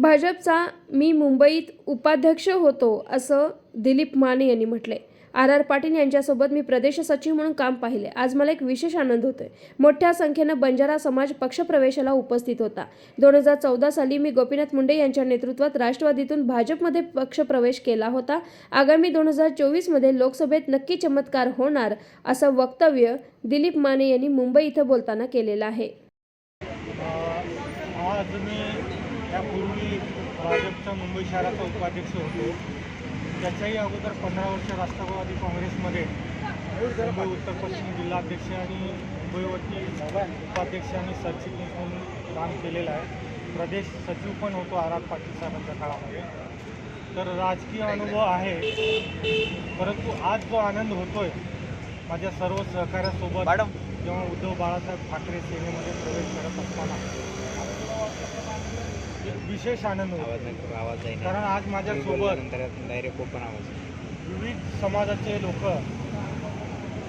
भाजपचा मी मुंबईत उपाध्यक्ष होतो असं दिलीप माने यांनी म्हटले आर आर पाटील यांच्यासोबत मी प्रदेश सचिव म्हणून काम पाहिले. आज मला एक विशेष आनंद होतोय. मोठ्या संख्येनं बंजारा समाज पक्षप्रवेशाला उपस्थित होता. दोन हजार चौदा साली मी गोपीनाथ मुंडे यांच्या नेतृत्वात राष्ट्रवादीतून भाजपमध्ये पक्षप्रवेश केला होता. आगामी दोन हजार चोवीसमध्ये लोकसभेत नक्की चमत्कार होणार असं वक्तव्य दिलीप माने यांनी मुंबई इथं बोलताना केलेलं आहे. आज मी यापूर्वी भाजपचा मुंबई शहराचा उपाध्यक्ष होतो. त्याच्याही अगोदर पंधरा वर्ष राष्ट्रवादी काँग्रेसमध्ये मुंबई उत्तर पश्चिम जिल्हाध्यक्ष आणि मुंबईवरती उपाध्यक्ष आणि सरचिटणीस म्हणून काम केलेलं आहे. प्रदेश सचिव पण होतो आर पाटील साहेबांच्या काळामध्ये. तर राजकीय अनुभव आहे. परंतु आज जो आनंद होतोय माझ्या सर्व सहकाऱ्यासोबत जेव्हा उद्धव बाळासाहेब ठाकरे सेनेमध्ये प्रवेश करत असताना विशेष आनंद होतो. आवाज आहे कारण आज माझ्यासोबत डायरेक्ट ओपन आवाज. विविध समाजाचे लोक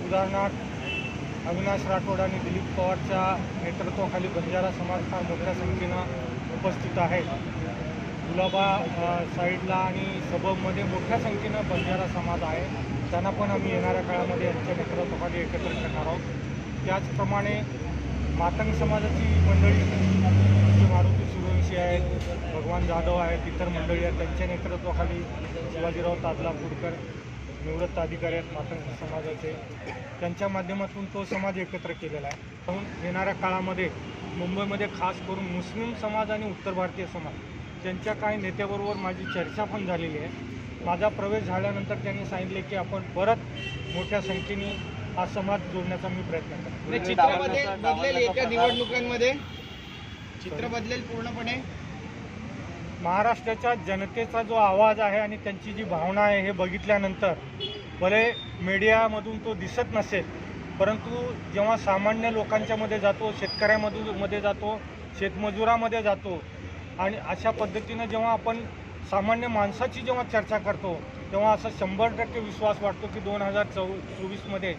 उदाहरणार्थ अविनाश राठोड आणि दिलीप पवारच्या नेतृत्वाखाली बंजारा समाज फार मोठ्या संख्येनं उपस्थित आहेत. गुलाबा साईडला आणि सबबमध्ये मोठ्या संख्येनं बंजारा समाज आहे. त्यांना पण आम्ही येणाऱ्या काळामध्ये यांच्या नेतृत्वाखाली एकत्र करणार आहोत. त्याचप्रमाणे मातंग समाजाची मंडळी मारुती सूर्यवंशी आहेत भगवान जाधव आहेत इतर मंडळी आहेत त्यांच्या नेतृत्वाखाली शिवाजीराव तादलापूरकर निवृत्त अधिकारी आहेत मातंग समाजाचे. त्यांच्या माध्यमातून तो समाज एकत्र केलेला आहे. म्हणून येणाऱ्या काळामध्ये मुंबईमध्ये खास करून मुस्लिम समाज आणि उत्तर भारतीय समाज त्यांच्या काही नेत्याबरोबर माझी चर्चा पण झालेली आहे. माझा प्रवेश झाल्यानंतर त्यांनी सांगितले की आपण परत मोठ्या संख्येने हा समाज जोडण्याचा मी प्रयत्न करतो. म्हणजे चित्रामध्ये निवडणुकांमध्ये? चित्र बदलेल पूर्णपणे. महाराष्ट्राच्या जनतेचा जो आवाज आहे आणि त्यांची जी भावना आहे हे बघितल्यानंतर भले मीडियामधून तो दिसत नसेल परंतु जेव्हा सामान्य लोकांच्या मध्ये जातो शेतकऱ्यामधून मध्ये जातो शेतमजुरामध्ये जातो आणि अशा पद्धतीनं जेव्हा आपण सामान्य माणसाची जेव्हा चर्चा करतो तेव्हा असा शंभर टक्के विश्वास वाटतो की दोन हजार चौ चोवीसमध्ये